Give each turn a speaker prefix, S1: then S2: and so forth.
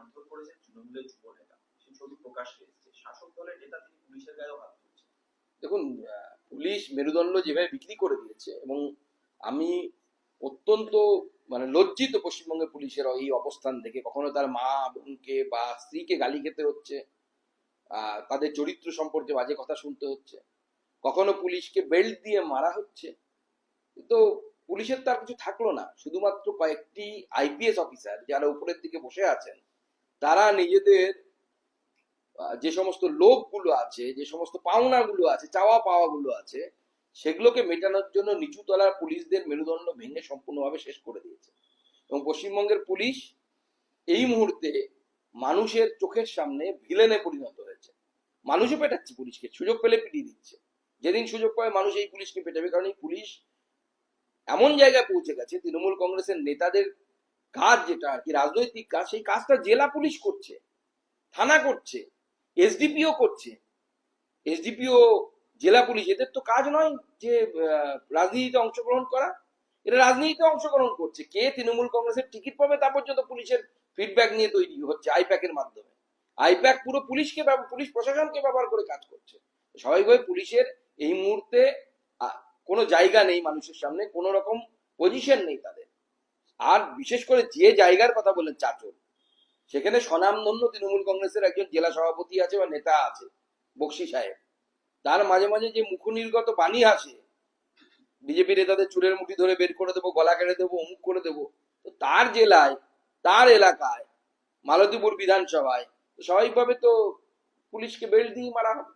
S1: মারধর করেছে তৃণমূলের যুব নেতা। সেই ছবি প্রকাশ্যে এসেছে শাসক দলের নেতা তিনি পুলিশের গায়েও হাত তুলছেন।
S2: দেখুন পুলিশ মেরুদণ্ড যেভাবে বিক্রি করে দিয়েছে এবং আমি অত্যন্ত মানে লজ্জিত পশ্চিমবঙ্গের পুলিশের এই অবস্থান থেকে কখনো তার মা বোনকে বা স্ত্রীকে গালি খেতে হচ্ছে তাদের চরিত্র সম্পর্কে বাজে কথা শুনতে হচ্ছে। কখনো পুলিশকে বেল্ট দিয়ে মারা হচ্ছে। তো পুলিশের তার কিছু থাকল না। শুধুমাত্র কয়েকটি আইপিএস অফিসার যারা উপরের দিকে বসে আছেন তারা নিজেদের যে সমস্ত লোভগুলো আছে, যে সমস্ত পাওনাগুলো আছে, চাওয়া পাওয়াগুলো আছে, সেগুলোকে মেটানোর জন্য নিচু তলার পুলিশদের মেরুদণ্ড ভেঙে সম্পূর্ণভাবে শেষ করে দিয়েছে। এবং পশ্চিমবঙ্গের পুলিশ এই মুহূর্তে মানুষের চোখের সামনে ভিলেনে পরিণত হয়েছে। মানুষও পেটাচ্ছে পুলিশকে, সুযোগ পেলে পিটিয়ে দিচ্ছে। যেদিন সুযোগ পায় মানুষ এই পুলিশকে পেটাবে, কারণ এই পুলিশ এমন জায়গায় পৌঁছে গেছে, তৃণমূল কংগ্রেসের নেতাদের কাজ যেটা আর কি, রাজনৈতিক কাজ, সেই কাজটা জেলা পুলিশ করছে, থানা করছে, এসডিপিও করছে। এসডিপিও, জেলা পুলিশ, এদের তো কাজ নয় যে রাজনীতিতে অংশগ্রহণ করা, এরা রাজনীতিতে অংশগ্রহণ করছে। কে তৃণমূল কংগ্রেসের টিকিট পাবে তা পর্যন্ত পুলিশের ফিডব্যাক নিয়ে তৈরি হচ্ছে আইপ্যাকের মাধ্যমে। আইপ্যাক পুরো পুলিশকে পুলিশ প্রশাসনকে ব্যবহার করে কাজ করছে। স্বাভাবিকভাবে পুলিশের এই মুহূর্তে কোনো জায়গা নেই মানুষের সামনে, কোনো রকম পজিশন নেই তাদের। আর বিশেষ করে যে জায়গার কথা বললেন চাচল, সেখানে স্বনামধন্য তৃণমূল কংগ্রেসের একজন জেলা সভাপতি আছে বা নেতা আছে, বক্সি সাহেব। তার মাঝে মাঝে যে মুখনির্গত বাণী আসে, বিজেপি নেতাদের চুলের মুঠি ধরে বের করে দেবো, গলা কেটে দেবো, অমুক করে দেবো, তো তার জেলায়, তার এলাকায়, মালতীপুর বিধানসভায় স্বাভাবিকভাবে তো পুলিশকে বেল্ট দিয়ে মারা হবে।